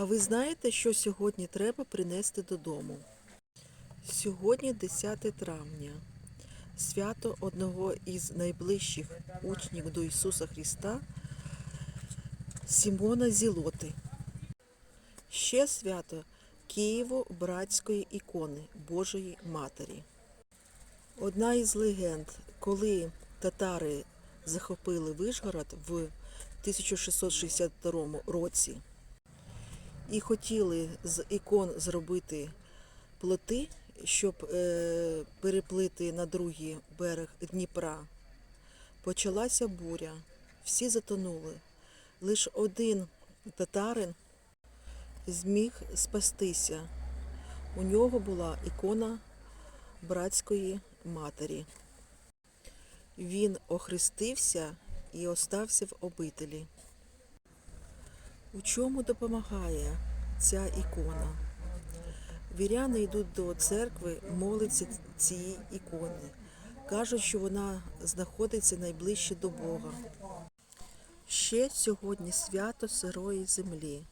А ви знаєте, що сьогодні треба принести додому? Сьогодні 10 травня, свято одного із найближчих учнів до Ісуса Христа Сімона Зілоти. Ще свято Києво-братської ікони Божої Матері. Одна із легенд, коли татари захопили Вишгород в 1662 році і хотіли з ікон зробити плоти, щоб е, переплити на другий берег Дніпра. Почалася буря, всі затонули. Лише один татарин зміг спастися. У нього була ікона братської матері. Він охрестився і остався в обителі. У чому допомагає ця ікона? Віряни йдуть до церкви, моляться цієї ікони. Кажуть, що вона знаходиться найближче до Бога. Ще сьогодні свято сирої землі.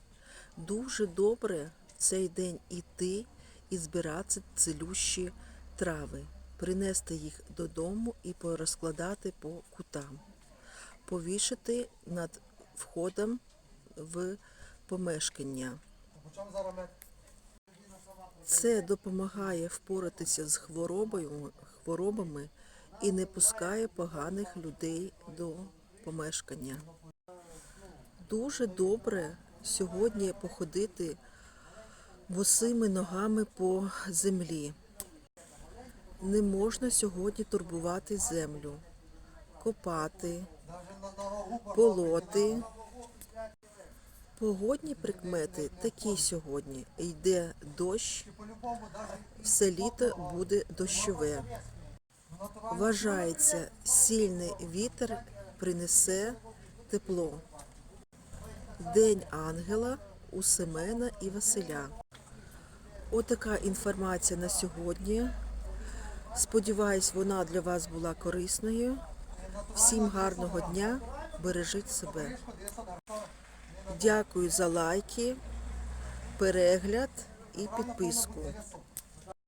Дуже добре цей день іти і збирати цілющі трави, принести їх додому і порозкладати по кутам, повішати над входом в помешкання. Це допомагає впоратися з хворобою, хворобами і не пускає поганих людей до помешкання. Дуже добре сьогодні походити босими ногами по землі. Не можна сьогодні турбувати землю, копати, полоти. Погодні прикмети такі сьогодні. Йде дощ, все літо буде дощове. Вважається, сильний вітер принесе тепло. День ангела у Семена і Василя. Отака інформація на сьогодні. Сподіваюсь, вона для вас була корисною. Всім гарного дня, бережіть себе. Дякую за лайки, перегляд і підписку.